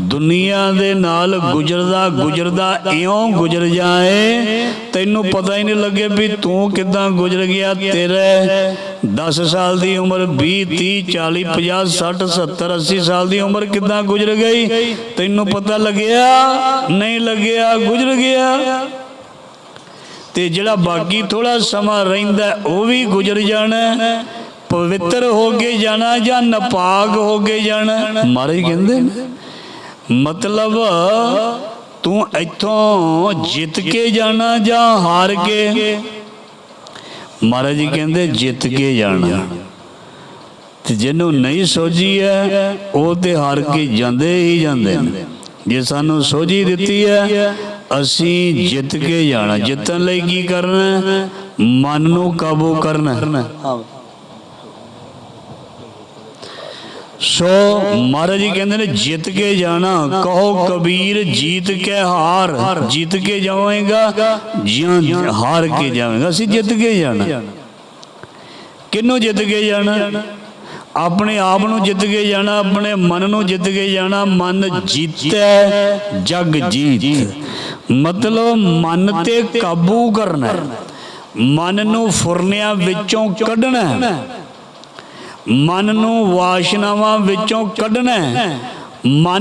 ਦੁਨੀਆ ਦੇ ਨਾਲ ਗੁਜ਼ਰਦਾ ਗੁਜ਼ਰਦਾ ਇਉਂ ਗੁਜ਼ਰ ਜਾਏ, ਤੈਨੂੰ ਪਤਾ ਹੀ ਨਹੀਂ ਲੱਗੇ ਵੀ ਤੂੰ ਕਿੱਦਾਂ ਗੁਜ਼ਰ ਗਿਆ। ਤੇਰੇ 10 ਸਾਲ ਦੀ ਉਮਰ 20 30 40 50 60 70 80 ਸਾਲ ਦੀ ਉਮਰ ਕਿੱਦਾਂ ਗੁਜ਼ਰ ਗਈ? ਤੈਨੂੰ ਪਤਾ ਲੱਗਿਆ? ਨਹੀਂ ਲੱਗਿਆ, ਗੁਜ਼ਰ ਗਿਆ। ਤੇ ਜਿਹੜਾ ਬਾਕੀ ਥੋੜਾ ਸਮਾਂ ਰਹਿੰਦਾ, ਉਹ ਵੀ ਗੁਜ਼ਰ ਜਾਣਾ। ਪਵਿੱਤਰ ਹੋ ਕੇ ਜਾਣਾ ਜਾਂ ਨਪਾਕ ਹੋ ਕੇ ਜਾਣਾ? ਮਾਰੇ ਕਹਿੰਦੇ। ਨੇ ਮਤਲਬ ਤੂੰ ਇੱਥੋਂ ਜਿੱਤ ਕੇ ਜਾਣਾ ਜਾਂ ਹਾਰ ਕੇ? ਮਹਾਰਾਜ ਜੀ ਕਹਿੰਦੇ ਜਿੱਤ ਕੇ ਜਾਣਾ। ਤੇ ਜਿਹਨੂੰ ਨਹੀਂ ਸੋਝੀ ਹੈ, ਉਹ ਤੇ ਹਾਰ ਕੇ ਜਾਂਦੇ ਹੀ ਜਾਂਦੇ ਨੇ। ਜੇ ਸਾਨੂੰ ਸੋਝੀ ਦਿੱਤੀ ਹੈ, ਅਸੀਂ ਜਿੱਤ ਕੇ ਜਾਣਾ। ਜਿੱਤਣ ਲਈ ਕੀ ਕਰਨਾ ਮਨ ਨੂੰ ਕਾਬੂ ਕਰਨਾ ਹੈ। ਸੋ ਮਹਾਰਾਜ ਜੀ ਕਹਿੰਦੇ ਨੇ, ਜਿੱਤ ਕੇ ਜਾਣਾ, ਕਹੋ ਕਬੀਰ, ਜੀਤ ਕੇ ਹਾਰ। ਜਿੱਤ ਕੇ ਜਾਵੇਂਗਾ ਜਾਂ ਹਾਰ ਕੇ ਜਾਵੇਂਗਾ। ਅਸੀਂ ਜਿੱਤ ਕੇ ਜਾਣਾ। ਕਿਹਨੂੰ ਜਿੱਤ ਕੇ ਜਾਣਾ? ਆਪਣੇ ਆਪ ਨੂੰ ਜਿੱਤ ਕੇ ਜਾਣਾ, ਆਪਣੇ ਮਨ ਨੂੰ ਜਿੱਤ ਕੇ ਜਾਣਾ। ਮਨ ਜੀਤੈ, ਜਗ ਜੀਤ। ਮਤਲਬ ਮਨ ਤੇ ਕਾਬੂ ਕਰਨਾ ਮਨ ਨੂੰ ਫੁਰਨਿਆਂ ਵਿੱਚੋਂ ਕੱਢਣਾ ਮਨ ਨੂੰ ਵਾਸ਼ਨਾਵਾਂ ਵਿੱਚੋਂ ਕੱਢਣਾ ਮਨ